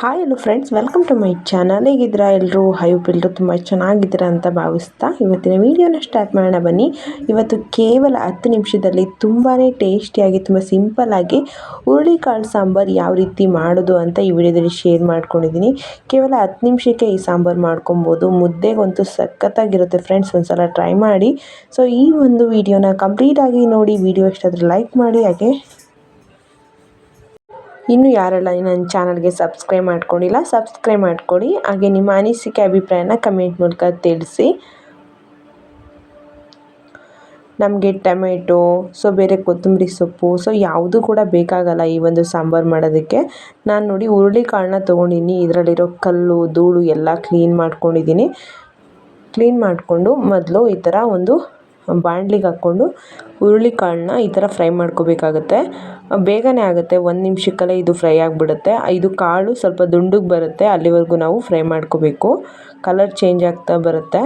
Hi hello friends welcome to my channel ಹೇಗಿದ್ದೀರಾ ಎಲ್ಲರೂ hype ಎಲ್ಲರೂ ತುಂಬ ಚೆನ್ನಾಗಿದ್ದೀರಾ ಅಂತ ಭಾವಿಸ್ತಾ ಇವತ್ತಿನ ವೀಡಿಯೋನ ಸ್ಟಾರ್ಟ್ ಮಾಡೋಣ ಬನ್ನಿ. ಇವತ್ತು ಕೇವಲ ಹತ್ತು ನಿಮಿಷದಲ್ಲಿ ತುಂಬಾ ಟೇಸ್ಟಿಯಾಗಿ ತುಂಬ ಸಿಂಪಲ್ಲಾಗಿ ಹುರುಳಿಕಾಳು ಸಾಂಬಾರು ಯಾವ ರೀತಿ ಮಾಡೋದು ಅಂತ ಈ ವಿಡಿಯೋದಲ್ಲಿ ಶೇರ್ ಮಾಡ್ಕೊಂಡಿದ್ದೀನಿ. ಕೇವಲ ಹತ್ತು ನಿಮಿಷಕ್ಕೆ ಈ ಸಾಂಬಾರು ಮಾಡ್ಕೊಬೋದು. ಮುದ್ದೆಗಂತೂ ಸಖತ್ತಾಗಿರುತ್ತೆ ಫ್ರೆಂಡ್ಸ್ ಒಂದ್ಸಲ ಟ್ರೈ ಮಾಡಿ. ಸೊ ಈ ಒಂದು ವಿಡಿಯೋನ ಕಂಪ್ಲೀಟಾಗಿ ನೋಡಿ ವಿಡಿಯೋ ಎಷ್ಟಾದರೂ ಲೈಕ್ ಮಾಡಿ, ಹಾಗೆ ಇನ್ನು ಯಾರೆಲ್ಲ ನನ್ನ ಚಾನಲ್ಗೆ ಸಬ್ಸ್ಕ್ರೈಬ್ ಮಾಡ್ಕೊಂಡಿಲ್ಲ, ಸಬ್ಸ್ಕ್ರೈಬ್ ಮಾಡಿಕೊಡಿ. ಹಾಗೆ ನಿಮ್ಮ ಅನಿಸಿಕೆ ಅಭಿಪ್ರಾಯನ ಕಮೆಂಟ್ ಮೂಲಕ ತಿಳಿಸಿ. ನಮಗೆ ಟೊಮೆಟೊ, ಸೊ ಬೇರೆ ಕೊತ್ತಂಬರಿ ಸೊಪ್ಪು, ಸೊ ಯಾವುದೂ ಕೂಡ ಬೇಕಾಗಲ್ಲ ಈ ಒಂದು ಸಾಂಬಾರು ಮಾಡೋದಕ್ಕೆ. ನಾನು ನೋಡಿ ಹುರುಳಿ ಕಾಳನ್ನ ತೊಗೊಂಡಿನಿ. ಇದರಲ್ಲಿರೋ ಕಲ್ಲು, ಧೂಳು ಎಲ್ಲ ಕ್ಲೀನ್ ಮಾಡ್ಕೊಂಡಿದ್ದೀನಿ ಕ್ಲೀನ್ ಮಾಡಿಕೊಂಡು ಮೊದಲು ಈ ಥರ ಒಂದು ಬಾಣಲಿಗೆ ಹಾಕ್ಕೊಂಡು ಕಾಳನ್ನ ಈ ಥರ ಫ್ರೈ ಮಾಡ್ಕೋಬೇಕಾಗುತ್ತೆ. ಬೇಗನೆ ಆಗುತ್ತೆ, ಒಂದು ನಿಮಿಷಕ್ಕಲ್ಲೇ ಇದು ಫ್ರೈ ಆಗಿಬಿಡುತ್ತೆ. ಇದು ಕಾಳು ಸ್ವಲ್ಪ ದುಂಡಗೆ ಬರುತ್ತೆ, ಅಲ್ಲಿವರೆಗೂ ನಾವು ಫ್ರೈ ಮಾಡ್ಕೋಬೇಕು. ಕಲರ್ ಚೇಂಜ್ ಆಗ್ತಾ ಬರುತ್ತೆ.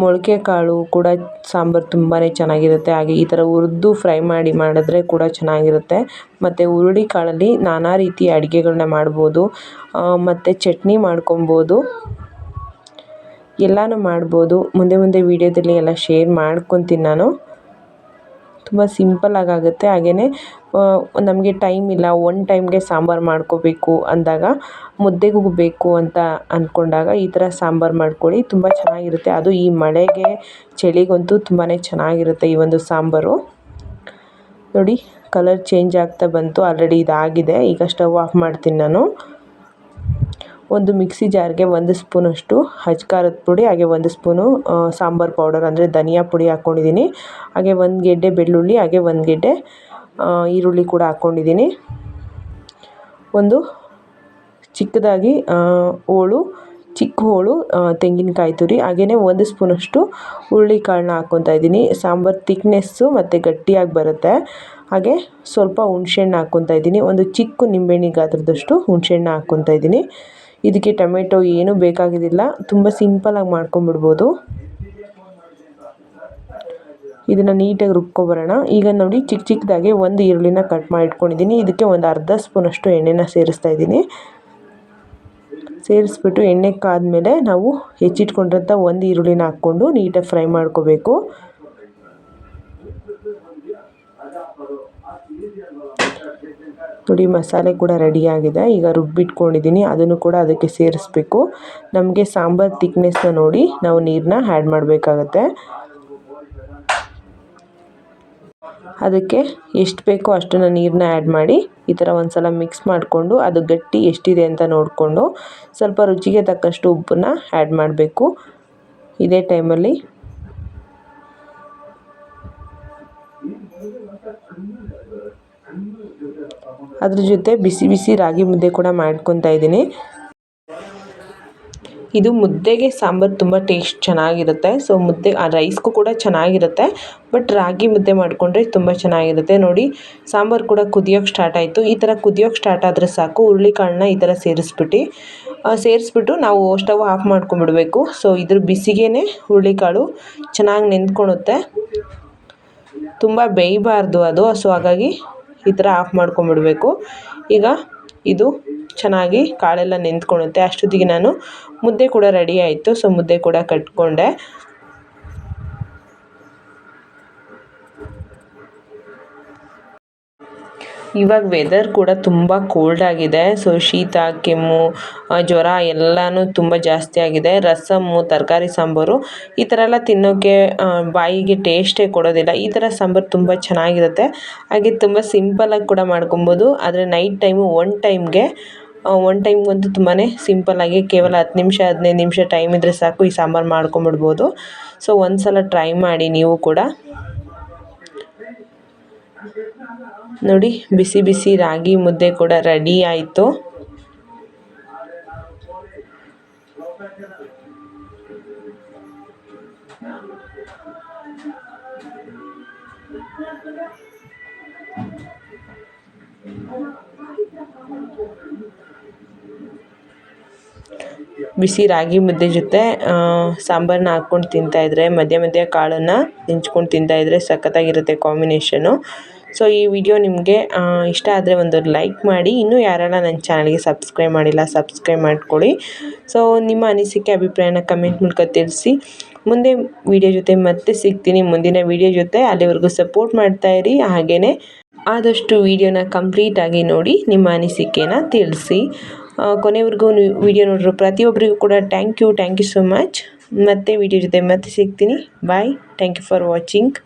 ಮೊಳಕೆ ಕಾಳು ಕೂಡ ಸಾಂಬಾರು ತುಂಬಾ ಚೆನ್ನಾಗಿರುತ್ತೆ. ಹಾಗೆ ಈ ಥರ ಹುರಿದು ಫ್ರೈ ಮಾಡಿ ಮಾಡಿದ್ರೆ ಕೂಡ ಚೆನ್ನಾಗಿರುತ್ತೆ. ಮತ್ತು ಹುರುಳಿ ಕಾಳಲ್ಲಿ ನಾನಾ ರೀತಿಯ ಅಡುಗೆಗಳನ್ನ ಮಾಡ್ಬೋದು. ಮತ್ತು ಚಟ್ನಿ ಮಾಡ್ಕೊಬೋದು. ಎಲ್ಲನೂ ಮಾಡ್ಬೋದು. ಮುಂದೆ ಮುಂದೆ ವೀಡಿಯೋದಲ್ಲಿ ಎಲ್ಲ ಶೇರ್ ಮಾಡ್ಕೊತೀನಿ ನಾನು. ತುಂಬ ಸಿಂಪಲ್ಲಾಗಿ ಆಗುತ್ತೆ ಹಾಗೆಯೇ ನಮಗೆ ಟೈಮ್ ಇಲ್ಲ. ಒನ್ ಟೈಮ್ಗೆ ಸಾಂಬಾರು ಮಾಡ್ಕೋಬೇಕು ಅಂದಾಗ ಮುದ್ದೆಗೂ ಬೇಕು ಅಂತ ಅಂದ್ಕೊಂಡಾಗ ಈ ಥರ ಸಾಂಬಾರು ಮಾಡ್ಕೊಳ್ಳಿ. ತುಂಬ ಚೆನ್ನಾಗಿರುತ್ತೆ. ಅದು ಈ ಮಳೆಗೆ, ಚಳಿಗಂತೂ ತುಂಬಾ ಚೆನ್ನಾಗಿರುತ್ತೆ ಈ ಒಂದು ಸಾಂಬಾರು. ನೋಡಿ ಕಲರ್ ಚೇಂಜ್ ಆಗ್ತಾ ಬಂತು. ಆಲ್ರೆಡಿ ಇದಾಗಿದೆ. ಈಗ ಸ್ಟವ್ ಆಫ್ ಮಾಡ್ತೀನಿ ನಾನು. ಒಂದು ಮಿಕ್ಸಿ ಜಾರ್ಗೆ ಒಂದು ಸ್ಪೂನಷ್ಟು ಖಾರದ ಪುಡಿ, ಹಾಗೆ ಒಂದು ಸ್ಪೂನು ಸಾಂಬಾರು ಪೌಡರ್, ಅಂದರೆ ಧನಿಯಾ ಪುಡಿ ಹಾಕ್ಕೊಂಡಿದ್ದೀನಿ ಹಾಗೆ ಒಂದು ಗೆಡ್ಡೆ ಬೆಳ್ಳುಳ್ಳಿ, ಹಾಗೆ ಒಂದು ಗೆಡ್ಡೆ ಈರುಳ್ಳಿ ಕೂಡ ಹಾಕ್ಕೊಂಡಿದ್ದೀನಿ ಒಂದು ಚಿಕ್ಕದಾಗಿ ಹೋಳು, ಚಿಕ್ಕ ಹೋಳು ತೆಂಗಿನಕಾಯಿ ತುರಿ ಹಾಗೆಯೇ ಒಂದು ಸ್ಪೂನಷ್ಟು ಕಾಳನ್ನ ಹಾಕ್ಕೊತಾ ಇದ್ದೀನಿ. ಸಾಂಬಾರು ತಿಕ್ನೆಸ್ಸು ಮತ್ತು ಗಟ್ಟಿಯಾಗಿ ಬರುತ್ತೆ. ಹಾಗೆ ಸ್ವಲ್ಪ ಹುಣಸೆಹಣ್ಣು ಹಾಕ್ಕೊತಾ ಇದ್ದೀನಿ. ಒಂದು ಚಿಕ್ಕ ನಿಂಬೆಹಣ್ಣಿ ಗಾತ್ರದಷ್ಟು ಹುಣ್ಸೆಹಣ್ಣು ಹಾಕ್ಕೊತಾ ಇದ್ದೀನಿ. ಇದಕ್ಕೆ ಟೊಮೆಟೊ ಏನೂ ಬೇಕಾಗೋದಿಲ್ಲ ತುಂಬ ಸಿಂಪಲಾಗಿ ಮಾಡ್ಕೊಂಬಿಡ್ಬೋದು ಇದನ್ನು ನೀಟಾಗಿ ರುಬ್ಕೊಬರೋಣ. ಈಗ ನೋಡಿ ಚಿಕ್ಕ ಚಿಕ್ಕದಾಗಿ ಒಂದು ಈರುಳ್ಳಿನ ಕಟ್ ಮಾಡಿ ಇಟ್ಕೊಂಡಿದ್ದೀನಿ ಇದಕ್ಕೆ ಒಂದು ಅರ್ಧ ಸ್ಪೂನಷ್ಟು ಎಣ್ಣೆನ ಸೇರಿಸ್ತಾ ಇದ್ದೀನಿ. ಸೇರಿಸ್ಬಿಟ್ಟು ಎಣ್ಣೆ ಕಾದ್ಮೇಲೆ ನಾವು ಹೆಚ್ಚಿಟ್ಕೊಂಡಿರೋಂಥ ಒಂದು ಈರುಳ್ಳಿನ ಹಾಕ್ಕೊಂಡು ನೀಟಾಗಿ ಫ್ರೈ ಮಾಡ್ಕೋಬೇಕು. ನೋಡಿ ಮಸಾಲೆ ಕೂಡ ರೆಡಿಯಾಗಿದೆ ಈಗ ರುಬ್ಬಿಟ್ಕೊಂಡಿದ್ದೀನಿ. ಅದನ್ನು ಕೂಡ ಅದಕ್ಕೆ ಸೇರಿಸ್ಬೇಕು. ನಮಗೆ ಸಾಂಬಾರು ತಿಕ್ನೆಸ್ನ ನೋಡಿ ನಾವು ನೀರನ್ನ ಆ್ಯಡ್ ಮಾಡಬೇಕಾಗತ್ತೆ. ಅದಕ್ಕೆ ಎಷ್ಟು ಬೇಕೋ ಅಷ್ಟನ್ನು ನೀರನ್ನ ಆ್ಯಡ್ ಮಾಡಿ ಈ ಥರ ಒಂದು ಸಲ ಮಿಕ್ಸ್ ಮಾಡಿಕೊಂಡು ಅದು ಗಟ್ಟಿ ಎಷ್ಟಿದೆ ಅಂತ ನೋಡಿಕೊಂಡು ಸ್ವಲ್ಪ ರುಚಿಗೆ ತಕ್ಕಷ್ಟು ಉಪ್ಪನ್ನ ಆ್ಯಡ್ ಮಾಡಬೇಕು. ಇದೇ ಟೈಮಲ್ಲಿ ಅದ್ರ ಜೊತೆ ಬಿಸಿ ಬಿಸಿ ರಾಗಿ ಮುದ್ದೆ ಕೂಡ ಮಾಡ್ಕೊತಾ ಇದ್ದೀನಿ. ಇದು ಮುದ್ದೆಗೆ ಸಾಂಬಾರು ತುಂಬ ಟೇಸ್ಟ್ ಚೆನ್ನಾಗಿರುತ್ತೆ. ಸೊ ಮುದ್ದೆ, ಆ ರೈಸ್ಗೂ ಕೂಡ ಚೆನ್ನಾಗಿರುತ್ತೆ. ಬಟ್ ರಾಗಿ ಮುದ್ದೆ ಮಾಡಿಕೊಂಡ್ರೆ ತುಂಬ ಚೆನ್ನಾಗಿರುತ್ತೆ. ನೋಡಿ, ಸಾಂಬಾರು ಕೂಡ ಕುದಿಯೋಕ್ಕೆ ಸ್ಟಾರ್ಟ್ ಆಯಿತು. ಈ ಥರ ಕುದಿಯೋಕೆ ಸ್ಟಾರ್ಟ್ ಆದರೆ ಸಾಕು. ಹುರುಳಿಕಾಳನ್ನ ಈ ಥರ ಸೇರಿಸ್ಬಿಟ್ಟು ಸೇರಿಸ್ಬಿಟ್ಟು ನಾವು ಸ್ಟವ್ ಆಫ್ ಮಾಡ್ಕೊಂಬಿಡಬೇಕು ಸೊ ಇದ್ರ ಬಿಸಿಗೇ ಹುರುಳಿಕಾಳು ಚೆನ್ನಾಗಿ ನೆಂದ್ಕೊಳುತ್ತೆ ತುಂಬ ಬೇಯಬಾರ್ದು ಅದು. ಸೊ ಹಾಗಾಗಿ ಈ ಥರ ಆಫ್ ಮಾಡ್ಕೊಂಬಿಡಬೇಕು. ಈಗ ಇದು ಚೆನ್ನಾಗಿ ಕಾಳೆಲ್ಲ ನೆಂದ್ಕೊಳ್ಳುತ್ತೆ ಅಷ್ಟೊತ್ತಿಗೆ ನಾನು ಮುದ್ದೆ ಕೂಡ ರೆಡಿ ಆಯಿತು. ಸೊ ಮುದ್ದೆ ಕೂಡ ಕಟ್ಕೊಂಡೆ. ಇವಾಗ ವೆದರ್ ಕೂಡ ತುಂಬ ಕೋಲ್ಡ್ ಆಗಿದೆ. ಸೊ ಶೀತ, ಕೆಮ್ಮು ಜ್ವರ ಎಲ್ಲನೂ ತುಂಬ ಜಾಸ್ತಿ ಆಗಿದೆ. ರಸಮ್ಮು ತರಕಾರಿ ಸಾಂಬಾರು ಈ ಥರ ಎಲ್ಲ ತಿನ್ನೋಕ್ಕೆ ಬಾಯಿಗೆ ಟೇಸ್ಟೇ ಕೊಡೋದಿಲ್ಲ. ಈ ಥರ ಸಾಂಬಾರು ತುಂಬ ಚೆನ್ನಾಗಿರುತ್ತೆ. ಹಾಗೆ ತುಂಬ ಸಿಂಪಲಾಗಿ ಕೂಡ ಮಾಡ್ಕೊಬೋದು. ಆದರೆ ನೈಟ್ ಟೈಮು ಒನ್ ಟೈಮ್ಗೆ ಒನ್ ಟೈಮ್ಗಂತೂ ತುಂಬಾ ಸಿಂಪಲ್ಲಾಗಿ ಕೇವಲ ಹತ್ತು ನಿಮಿಷ, ಹದಿನೈದು ನಿಮಿಷ ಟೈಮ್ ಇದ್ದರೆ ಸಾಕು ಈ ಸಾಂಬಾರು ಮಾಡ್ಕೊಂಬಿಡ್ಬೋದು ಸೊ ಒಂದು ಸಲ ಟ್ರೈ ಮಾಡಿ ನೀವು ಕೂಡ. ನೋಡಿ ಬಿಸಿ ಬಿಸಿ ರಾಗಿ ಮುದ್ದೆ ಕೂಡ ರೆಡಿ ಆಯಿತು. ಬಿಸಿ ರಾಗಿ ಮುದ್ದೆ ಜೊತೆ ಸಾಂಬಾರನ್ನ ಹಾಕ್ಕೊಂಡು ತಿಂತಾಯಿದ್ರೆ ಮಧ್ಯ ಮಧ್ಯ ಕಾಳನ್ನು ನೆಂಚ್ಕೊಂಡು ತಿಂತಾಯಿದ್ರೆ ಸಖತ್ತಾಗಿರುತ್ತೆ ಕಾಂಬಿನೇಷನು ಸೊ, ಈ ವಿಡಿಯೋ ನಿಮಗೆ ಇಷ್ಟ ಆದರೆ ಒಂದು ಲೈಕ್ ಮಾಡಿ. ಇನ್ನೂ ಯಾರೆಲ್ಲ ನನ್ನ ಚಾನಲ್ಗೆ ಸಬ್ಸ್ಕ್ರೈಬ್ ಮಾಡಿಲ್ಲ, ಸಬ್ಸ್ಕ್ರೈಬ್ ಮಾಡ್ಕೊಳ್ಳಿ. ಸೊ, ನಿಮ್ಮ ಅನಿಸಿಕೆ, ಅಭಿಪ್ರಾಯನ ಕಮೆಂಟ್ ಮೂಲಕ ತಿಳಿಸಿ. ಮುಂದೆ ವಿಡಿಯೋ ಜೊತೆ ಮತ್ತೆ ಸಿಗ್ತೀನಿ. ಮುಂದಿನ ವಿಡಿಯೋ ಜೊತೆ ಅಲ್ಲಿವರೆಗೂ ಸಪೋರ್ಟ್ ಮಾಡ್ತಾಯಿರಿ ಹಾಗೆಯೇ ಆದಷ್ಟು ವಿಡಿಯೋನ ಕಂಪ್ಲೀಟಾಗಿ ನೋಡಿ, ನಿಮ್ಮ ಅನಿಸಿಕೆನ ತಿಳಿಸಿ. ಕೊನೆವರೆಗೂ ನೀವು ವಿಡಿಯೋ ನೋಡಿರೋ ಪ್ರತಿಯೊಬ್ಬರಿಗೂ ಕೂಡ thank you thank you so much ಮತ್ತೆ ವಿಡಿಯೋ ಜೊತೆ ಮತ್ತೆ ಸಿಗ್ತೀನಿ. Bye thank you for watching